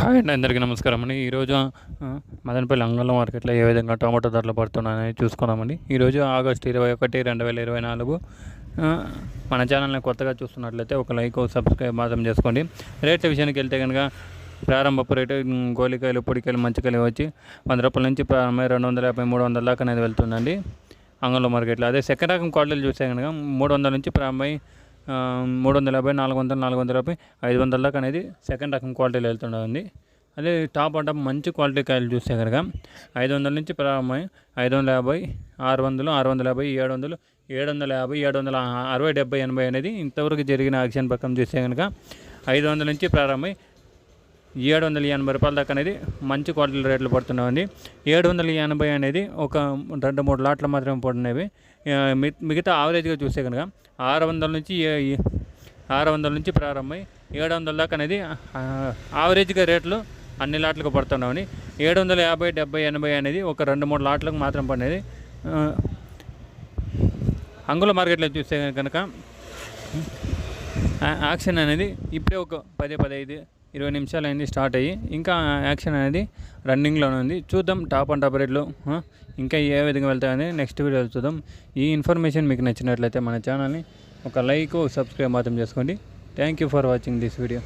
Hi అండి అందరికీ నమస్కారం అండి. ఈరోజు మదనపల్లి అంగళం మార్కెట్లో ఏ విధంగా టమాటో ధరలు పడుతున్నాయని చూసుకున్నామండి. ఈరోజు ఆగస్టు ఇరవై ఒకటి రెండు వేల ఇరవై నాలుగు మన ఛానల్ని కొత్తగా చూస్తున్నట్లయితే ఒక లైక్ సబ్స్క్రైబ్ మాత్రం చేసుకోండి. రేట్ల విషయానికి వెళ్తే కనుక ప్రారంభపు రేటు గోలికాయలు పొడికాయలు మంచికాయలు వచ్చి వంద రూపాయల నుంచి ప్రారంభమై రెండు వందల యాభై మూడు వందల దాకా అనేది వెళ్తుందండి. అంగళం మార్కెట్లో అదే సెకండ్ రకం క్వాలిటీలు చూస్తే కనుక మూడు వందల నుంచి ప్రారంభమై మూడు వందల యాభై నాలుగు వందలు నాలుగు వందల యాభై ఐదు వందల దాకా అనేది సెకండ్ రకం క్వాలిటీలు వెళ్తుండదు అదే టాప్ అండ్ టాప్ మంచి క్వాలిటీ కాయలు చూస్తే కనుక ఐదు వందల నుంచి ప్రారంభమై ఐదు వందల యాభై ఆరు వందలు ఆరు వందల యాభై ఏడు వందలు ఏడు వందల యాభై ఏడు వందల అరవై డెబ్బై ఎనభై అనేది ఇంతవరకు జరిగిన యాక్షన్ ప్రకారం చూస్తే కనుక ఐదు వందల నుంచి ప్రారంభమై ఏడు వందల ఎనభై రూపాయల దాకా అనేది మంచి క్వాలిటీ రేట్లు పడుతున్నాయండి. ఏడు వందల ఎనభై అనేది ఒక రెండు మూడు లాట్లు మాత్రమే పడినవి మిగతా ఆవరేజ్గా చూస్తే కనుక ఆరు వందల నుంచి ఏ- ఆరు వందల నుంచి ప్రారంభమై ఏడు వందల దాకా అనేది ఆవరేజ్గా రేట్లు అన్ని లాట్లకు పడుతున్నామని ఏడు వందల యాభై డెబ్బై ఎనభై అనేది ఒక రెండు మూడు లాట్లకు మాత్రం పడినది అంగుల మార్కెట్లో చూస్తే కనుక యాక్షన్ అనేది ఇప్పుడే ఒక పది పదహైదు ఇరవై నిమిషాలు అయింది స్టార్ట్ అయ్యి. ఇంకా యాక్షన్ అనేది రన్నింగ్లోనే ఉంది. చూద్దాం టాప్ అండ్ టాప్ రేట్లు ఇంకా ఏ విధంగా వెళ్తాయని నెక్స్ట్ వీడియోలో చూద్దాం. ఈ ఇన్ఫర్మేషన్ మీకు నచ్చినట్లయితే మన ఛానల్ని ఒక లైక్ సబ్స్క్రైబ్ మాత్రం చేసుకోండి. Thank you for watching this video.